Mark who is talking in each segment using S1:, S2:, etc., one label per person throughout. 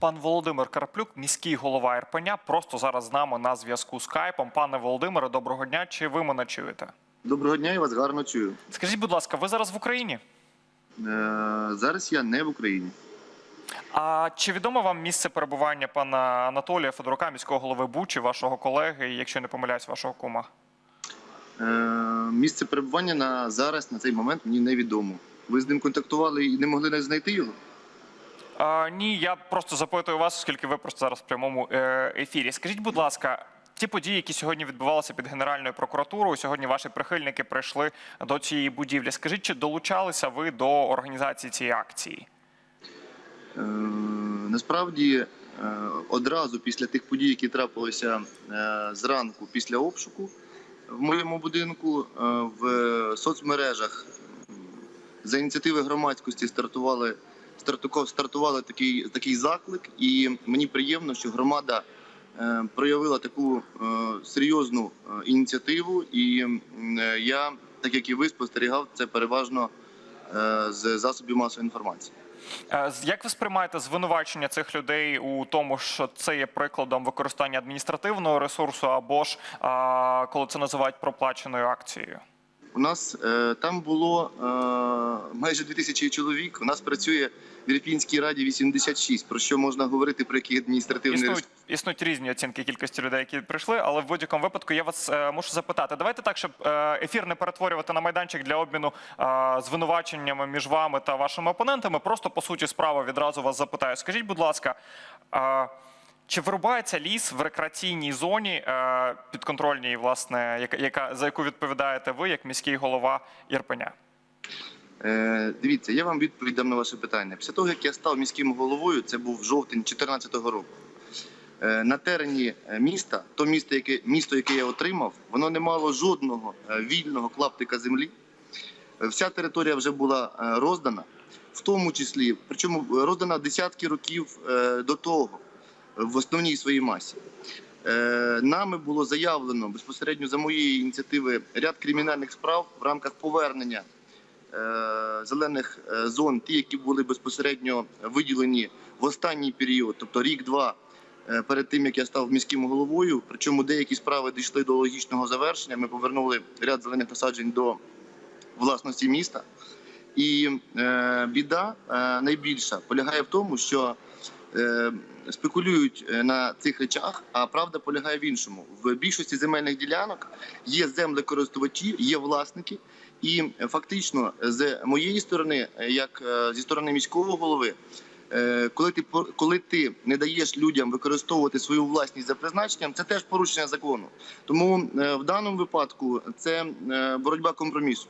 S1: Пан Володимир Карплюк, міський голова Ірпеня, просто зараз з нами на зв'язку з скайпом. Пане Володимире, доброго дня. Чи ви мене чуєте?
S2: Доброго дня, я вас гарно чую.
S1: Скажіть, будь ласка, ви зараз в Україні?
S2: Е, зараз я не в Україні.
S1: А чи відомо вам місце перебування пана Анатолія Федорука, міського голови Бучі, вашого колеги, якщо не помиляюсь, вашого кума?
S2: Е, місце перебування на зараз, на цей момент, мені невідомо. Ви з ним контактували і не могли не знайти його?
S1: Ні, я просто запитую вас, оскільки ви просто зараз в прямому е, ефірі. Скажіть, будь ласка, ті події, які сьогодні відбувалися під Генеральною прокуратурою, сьогодні ваші прихильники прийшли до цієї будівлі. Скажіть, чи долучалися ви до організації цієї акції?
S2: Е, насправді, е, одразу після тих подій, які трапилися зранку після обшуку в моєму будинку, в соцмережах за ініціативи громадськості стартували, стартували такий, такий заклик, і мені приємно, що громада е, проявила таку е, серйозну е, ініціативу, і я, так як і ви, спостерігав це переважно з засобів масової інформації.
S1: Як ви сприймаєте звинувачення цих людей у тому, що це є прикладом використання адміністративного ресурсу, або ж коли це називають проплаченою акцією?
S2: У нас е, там було е, майже 2000 чоловік. У нас працює в Ірпінській раді 86, про що можна говорити про який адміністративний
S1: Існують, існують різні оцінки кількості людей, які прийшли, але в будь-якому випадку я вас е, мушу запитати. Давайте так, щоб ефір не перетворювати на майданчик для обміну е, звинуваченнями між вами та вашими опонентами. Просто по суті справи відразу вас запитаю. Скажіть, будь ласка. Чи вирубається ліс в рекреаційній зоні е, підконтрольній, власне, яка, за яку відповідаєте ви, як міський голова Ірпеня?
S2: Е, дивіться, я вам відповідь дам на ваше питання. Після того, як я став міським головою, це був жовтень 2014 року. е, На терені е, міста, то місто, яке місто, яке я отримав, воно не мало жодного е, вільного клаптика землі. Вся територія вже була роздана, в тому числі, причому роздана десятки років до того, в основній своїй масі. Е, Нами було заявлено безпосередньо за моєї ініціативи ряд кримінальних справ в рамках повернення е, зелених е, зон, ті, які були безпосередньо виділені в останній період, тобто рік-два перед тим, як я став міським головою. Причому деякі справи дійшли до логічного завершення. Ми повернули ряд зелених насаджень до власності міста. І біда найбільша полягає в тому, що спекулюють е, на цих речах, а правда полягає в іншому. В більшості земельних ділянок є землекористувачі, є власники, і е, фактично з моєї сторони, е, як е, зі сторони міського голови, е, коли ти коли ти не даєш людям використовувати свою власність за призначенням, це теж порушення закону. Тому е, в даному випадку це е, боротьба компромісу.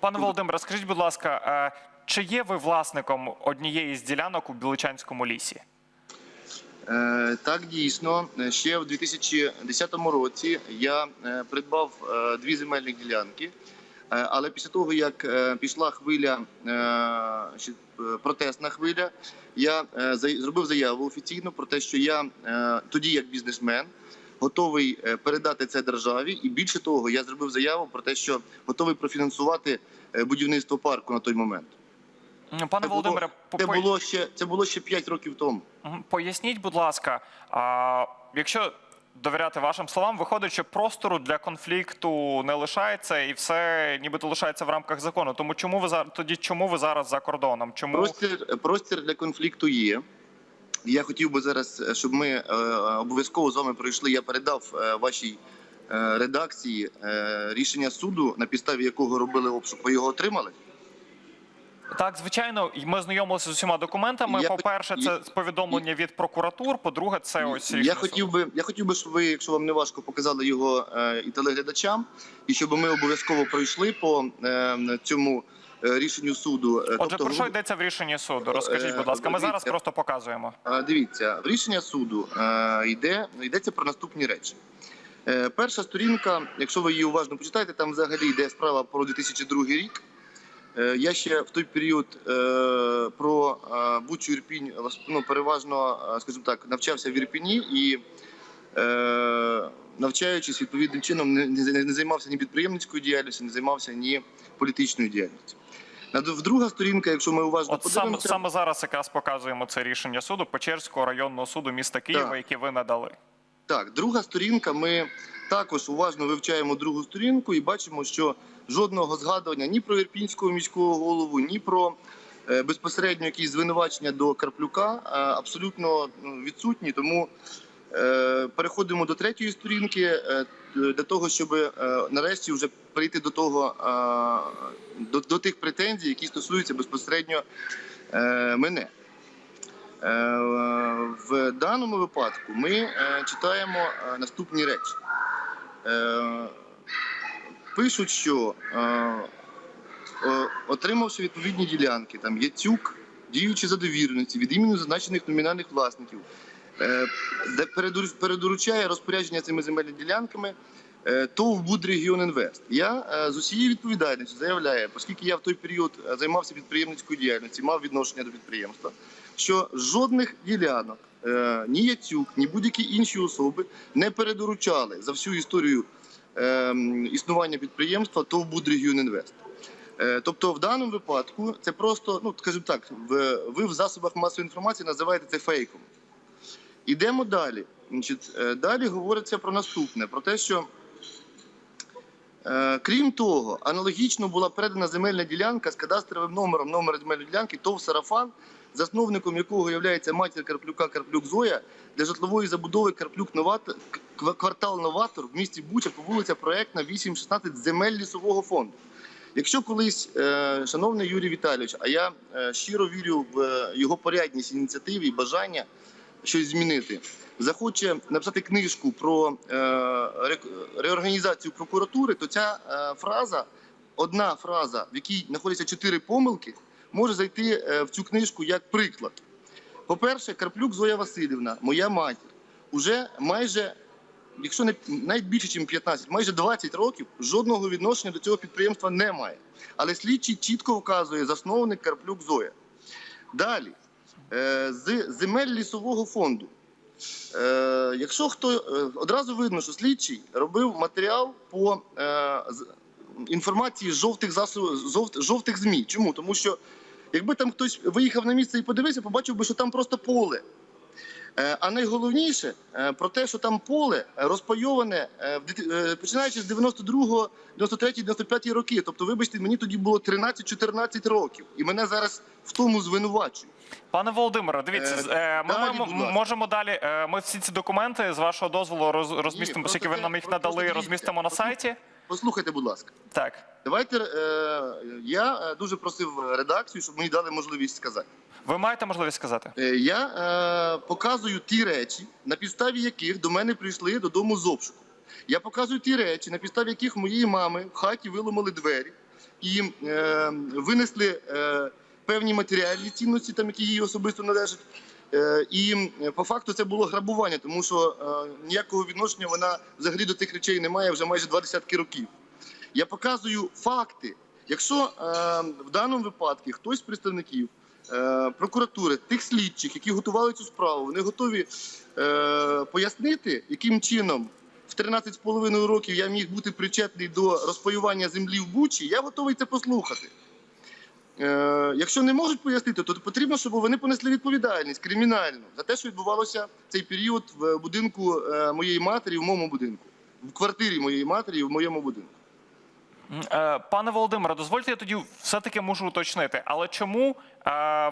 S1: Пане Володимире, скажіть, будь ласка, е, чи є ви власником однієї з ділянок у Біличанському лісі?
S2: Е, Так, дійсно, ще в 2010 році я е, придбав дві земельні ділянки. Але після того, як пішла хвиля, протестна хвиля, я зробив заяву офіційно про те, що я тоді, як бізнесмен, готовий е, передати це державі. І більше того, я зробив заяву про те, що готовий профінансувати е, будівництво парку на той момент.
S1: Пане Володимире,
S2: Це було ще це було ще 5 років тому.
S1: Поясніть, будь ласка, а, якщо довіряти вашим словам, виходить, що простору для конфлікту не лишається, і все нібито лишається в рамках закону. Тому чому ви зараз тоді чому ви зараз за кордоном? Чому
S2: Простір, простір для конфлікту є. Я хотів би зараз, е, щоб ми е, обов'язково з вами пройшли. Я передав е, вашій е, редакції е, рішення суду, на підставі якого робили обшук. Ви його отримали?
S1: так, звичайно, ми знайомилися з усіма документами.
S2: Я
S1: По перше,
S2: хот-
S1: це повідомлення від прокуратур. По-друге, це ось
S2: я
S1: рішення
S2: хотів би, я хотів би, щоб ви, якщо вам не важко, показали його е, і телеглядачам, і щоб ми обов'язково пройшли по е, цьому е, рішенню суду. Е,
S1: Отже, про що йдеться в рішенні суду? Розкажіть, будь ласка. Ми зараз просто показуємо.
S2: Дивіться, в рішення суду е, йде, йдеться про наступні речі. Е, Перша сторінка, якщо ви її уважно почитаєте, там взагалі йде справа про 2002 рік. Е, Я ще в той період е, про е, Бучу Ірпінь ну, переважно, е, скажімо так, навчався в Ірпіні і е, навчаючись відповідним чином не займався ні підприємницькою діяльністю, не займався ні політичною діяльністю. Друга сторінка, якщо ми уважно
S1: От
S2: подивимося,
S1: саме зараз якраз показуємо це рішення суду Печерського районного суду міста Києва,
S2: Так.
S1: яке ви надали.
S2: Так, друга сторінка. Ми також уважно вивчаємо другу сторінку і бачимо, що жодного згадування ні про ірпінського міського голову, ні про е, безпосередньо якісь звинувачення до Карплюка е, абсолютно ну, відсутні. Тому переходимо до третьої сторінки е, для того, щоб е, нарешті вже прийти до того е, до, до тих претензій, які стосуються безпосередньо е, мене. Е, В даному випадку ми е, читаємо е, наступні речі. Е, Пишуть, що е, отримавши відповідні ділянки, там Яцюк, діючи за довіреності від імені зазначених номінальних власників, е, де передоручає розпорядження цими земельними ділянками е, ТОВ «Будрегіон Інвест». Я е, з усією відповідальністю заявляю, оскільки я в той період е, займався підприємницькою діяльністю, мав відношення до підприємства, що жодних ділянок е, ні Яцюк, ні будь-які інші особи не передоручали за всю історію е, існування підприємства ТОВ «Будрегіон Інвест». Е, Тобто, в даному випадку це просто, ну скажімо так, ви в засобах масової інформації називаєте це фейком. Ідемо далі. Е, далі говориться про наступне: про те, що е, крім того, аналогічно була передана земельна ділянка з кадастровим номером номер земельної ділянки ТОВ Сарафан, засновником якого є матір Карплюка Карплюк Зоя для житлової забудови Карплюк Новатор, квартал Новатор в місті Буча по вулиця Проектна 816 земель лісового фонду. Якщо колись, е, шановний Юрій Віталійович, а я щиро вірю в його порядність ініціативи і бажання щось змінити, захоче написати книжку про е, реорганізацію прокуратури, то ця е, фраза, одна фраза, в якій знаходяться чотири помилки, може зайти е, в цю книжку як приклад. По-перше, Карплюк Зоя Васильівна, моя матір, уже майже, якщо не навіть більше, ніж 15, майже 20 років жодного відношення до цього підприємства немає. Але слідчий чітко вказує засновник Карплюк Зоя. Далі, з земель лісового фонду. Е, Якщо хто е, одразу видно, що слідчий робив матеріал по е, інформації жовтих засобів жовтих змі. Чому? Тому що якби там хтось виїхав на місце і подивився, побачив би, що там просто поле. Е, А найголовніше е, про те, що там поле е, розпайоване починаючи з 92-го, 93 95 роки. Тобто, вибачте, мені тоді було 13-14 років, і мене зараз в тому звинувачують.
S1: Пане Володимире, дивіться,
S2: Е,
S1: ми
S2: далі,
S1: маємо- можемо далі. Ми всі ці документи з вашого дозволу роз, розмістимо, оскільки ви нам їх надали,
S2: дивіться,
S1: розмістимо на сайті.
S2: Послухайте, будь ласка.
S1: Так.
S2: Давайте е, я е, дуже просив редакцію, щоб мені дали можливість сказати.
S1: Ви маєте можливість сказати?
S2: Е, Я е, показую ті речі, на підставі яких до мене прийшли додому з обшуку. Я показую ті речі, на підставі яких моєї мами в хаті виламали двері і е, винесли е, певні матеріальні цінності, там, які їй особисто належать. Е, і е, по факту це було грабування, тому що е, ніякого відношення вона взагалі до цих речей не має вже майже два десятки років. Я показую факти. Якщо в даному випадку хтось з представників прокуратури, тих слідчих, які готували цю справу, вони готові пояснити, яким чином в 13,5 років я міг бути причетний до розпаювання землі в Бучі, я готовий це послухати. Е, якщо не можуть пояснити, то потрібно, щоб вони понесли відповідальність кримінальну за те, що відбувалося цей період в будинку е, моєї матері, в моєму будинку, в квартирі моєї матері, в моєму будинку.
S1: Е, Пане Володимире, дозвольте, я тоді все-таки можу уточнити. Але чому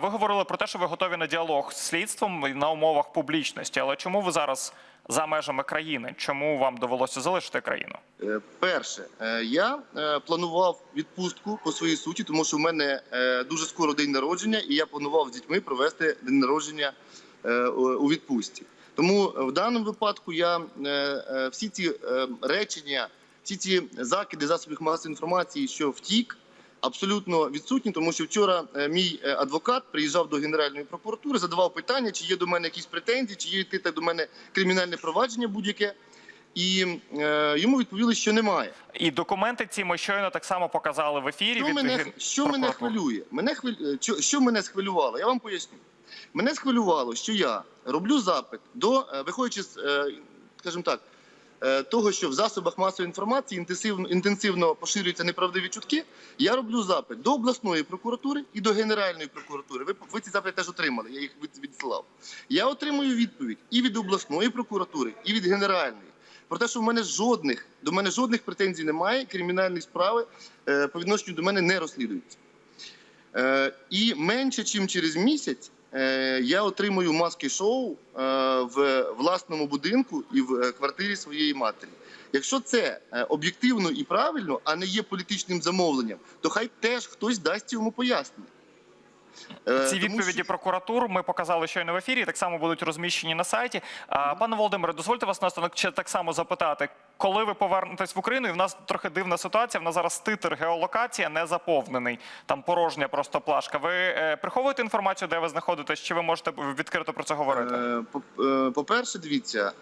S1: ви говорили про те, що ви готові на діалог з слідством на умовах публічності? Але чому ви зараз за межами країни? Чому вам довелося залишити країну?
S2: Е, Перше, е, я е, планував відпустку по своїй суті, тому що в мене дуже скоро день народження, і я планував з дітьми провести день народження у відпустці. Тому в даному випадку я всі ці речення, всі ці закиди засобів масової інформації, що втік, абсолютно відсутні, тому що вчора е, мій е, адвокат приїжджав до Генеральної прокуратури, задавав питання, чи є до мене якісь претензії, чи є йти до мене кримінальне провадження будь-яке. І е, йому відповіли, що немає.
S1: І документи ці ми щойно так само показали в ефірі.
S2: Що
S1: від
S2: мене, що мене хвилює? Мене хвиль... е, що, що мене схвилювало? Я вам поясню. Мене схвилювало, що я роблю запит до, виходячи з, скажімо так, того, що в засобах масової інформації інтенсивно, поширюються неправдиві чутки, я роблю запит до обласної прокуратури і до Генеральної прокуратури. Ви, ви ці запити теж отримали, я їх відсилав. Я отримую відповідь і від обласної прокуратури, і від Генеральної. Про те, що в мене жодних до мене жодних претензій немає, кримінальні справи е, по відношенню до мене не розслідуються. Е, і менше, ніж через місяць, е, я отримую маски шоу е, в власному будинку і в е, квартирі своєї матері. Якщо це е, об'єктивно і правильно, а не є політичним замовленням, то хай теж хтось дасть йому пояснення. Е,
S1: Ці відповіді
S2: що-
S1: прокуратур ми показали щойно в ефірі. Так само будуть розміщені на сайті. Пане Володимире, дозвольте вас наостанок ще так само запитати, коли ви повернетесь в Україну, і в нас трохи дивна ситуація. В нас зараз титр геолокація не заповнений. Там порожня просто плашка. Ви е, приховуєте інформацію, де ви знаходитесь, чи ви можете відкрито про це говорити?
S2: Е, по- е, По-перше, дивіться,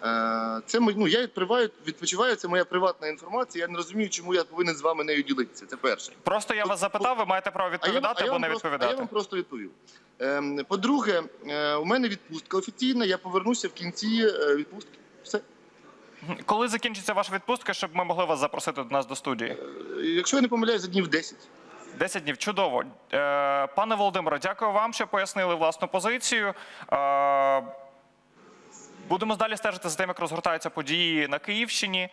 S2: це ну, я відпочиваю, відпочиваю, це моя приватна інформація. Я не розумію, чому я повинен з вами нею ділитися. Це перше.
S1: Просто я вас запитав, ви маєте право
S2: А я,
S1: відповідати
S2: а я
S1: або
S2: вам
S1: не
S2: просто, а я вам просто відповів. Ем, По-друге, у мене відпустка офіційна, я повернуся в кінці відпустки. Все.
S1: Коли закінчиться ваша відпустка, щоб ми могли вас запросити до нас до студії?
S2: Е, Якщо я не помиляюсь, за днів 10.
S1: 10 днів, чудово. Е, Пане Володимире, дякую вам, що пояснили власну позицію. Е, Будемо далі стежити за тим, як розгортаються події на Київщині.